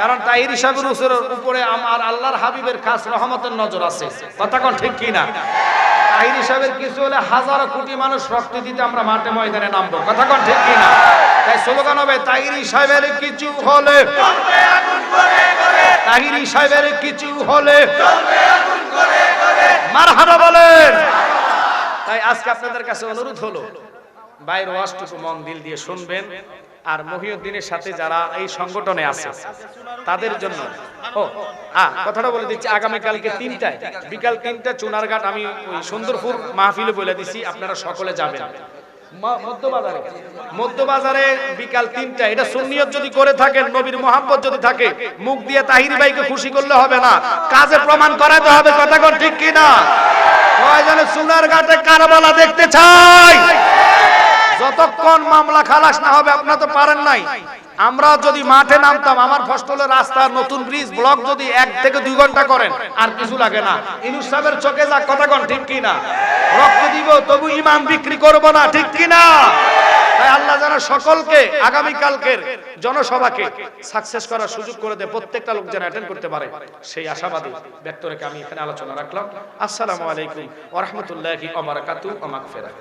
কারণ তাহির সাহেবের উপরে আমার আল্লাহর হাবিবের খাস রহমতের নজর আছে। কথা কোন ঠিক কি না তাহির সাহেবের কিছু হলে হাজারো কোটি মানুষ রক্ত দিতে আমরা মাঠে ময়দানে নামবো। কথা কোন ঠিক কি না তাই স্লোগান হবে তাহিরি সাহেবের কিছু হলে তাহিরি সাহেবের কিছু হলে মারহাবা বলেন। তাই আজকে আপনাদের কাছে অনুরোধ হলো বাইর ওয়াজটুকু মন দিল দিয়ে শুনবেন। আর মহিউদ্দিনের সাথে যারা এই সংগঠনে আছে, তাদের জন্য ও, আ, কথাটা বলে দিচ্ছি আগামীকালকে তিনটায়। বিকাল তিনটা, চুনারঘাট, আমি সুন্দরপুর মাহফিলে বলে দিছি, আপনারা সকলে যাবেন। মধ্যবাজারে। মধ্যবাজারে বিকাল তিনটা এটা সুন্নিয়ত যদি করে থাকেন, নবীর যদি থাকে, মুখ দিয়ে তাহির ভাইকে খুশি করলে হবে না। কাজে প্রমাণ করাতে হবে, কথা কোন ঠিক কি না কয়জনে সোনার ঘাটে কারবালা দেখতে চাই যতক্ষণ মামলা খালাস না হবে, আপনারা তো পারেন নাই। আমরা যদি মাঠে নামতাম, আমার ফসলের রাস্তা নতুন ব্রিজ ব্লক যদি এক থেকে দুই ঘণ্টা করেন, আর কিছু লাগে না। ইনুস সাহেবের চোখে যা কথা কন, ঠিক কি না রক্ত দিব, তবু ইমাম বিক্রি করব না, ঠিক কি না তাই আল্লাহ যেন সকলকে আগামী কালকের জনসভাকে সাকসেস করার সুযোগ করে দেয়, প্রত্যেকটা লোক যেন অ্যাটেন্ড করতে পারে। সেই আশাবাদী ব্যক্ত রেখে আমি এখানে আলোচনা রাখলাম। আসসালামু আলাইকুম ওরহমতুল্লাহি ওয়া বারাকাতুহু ওয়া মাগফিরাহ।